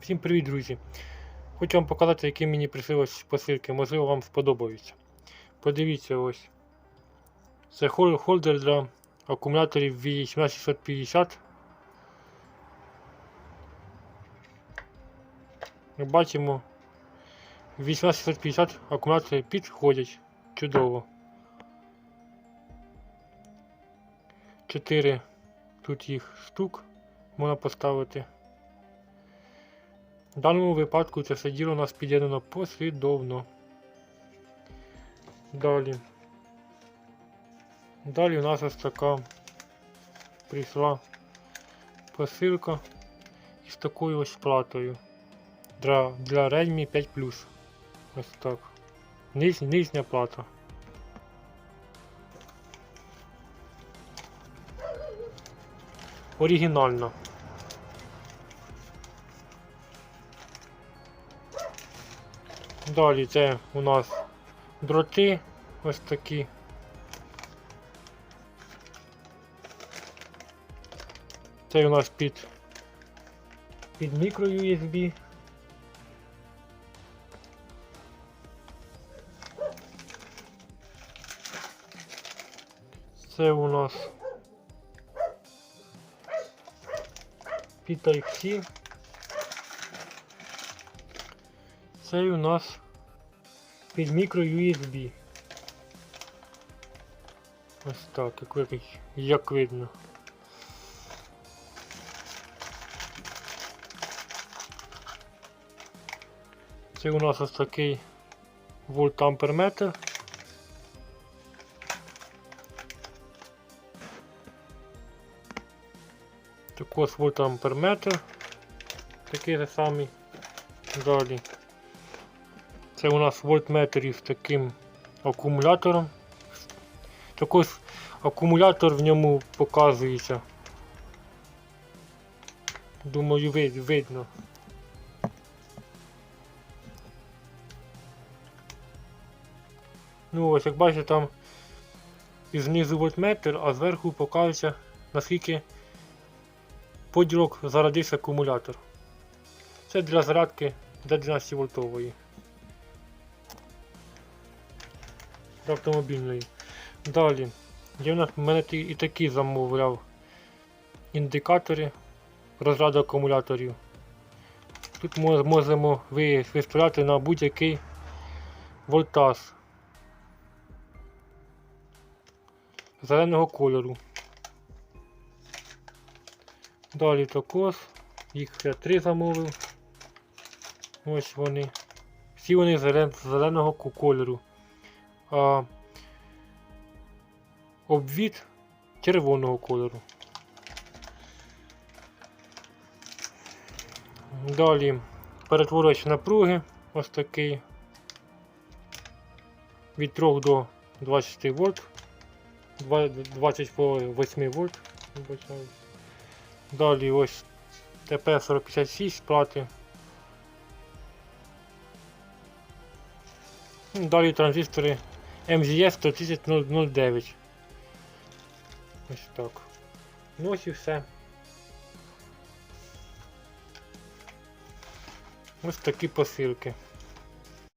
Всім привіт, друзі! Хочу вам показати, які мені прийшли ось посилки, можливо, вам сподобаються. Подивіться ось. Це холдер для акумуляторів V18650. Ми бачимо, 18650 акумулятори підходять чудово. 4 тут їх штук можна поставити. В даному випадку це все діло у нас під'єднано послідовно. Далі. Далі у нас ось така прийшла посилка із такою ось платою для, для Redmi 5 Ось так. Низ, нижня плата. Оригінальна. Далі це у нас дроти ось такі. Це у нас під, під мікро USB. Це у нас під Type-C. Це у нас під мікро USB. Ось так, як, ви- як видно. Це у нас ось такий вольтамперметр. Також вольтамперметр. Такий же самий. Далі. Це у нас вольтметр із таким акумулятором. Також акумулятор в ньому показується. Думаю, вид, видно. Ну ось як бачите там і знизу вольтметр, а зверху показується наскільки поділок зарядився акумулятор. Це для зарядки до 12 вольтової. До автомобільної. Далі. Є в мене і такі замовляв індикатори розряду акумуляторів. Тут ми можемо виставляти на будь-який вольтаж зеленого кольору. Далі також їх я три замовив. Ось вони. Всі вони зелен, зеленого кольору. А обвід червоного кольору. Далі перетворювач напруги ось такий. Від 3 до 20 вольт. 20 по 8 вольт. Далі ось ТП-4056 плати. Далі транзистори MZS 13009. Ось так. Ну ось і все. Ось такі посилки.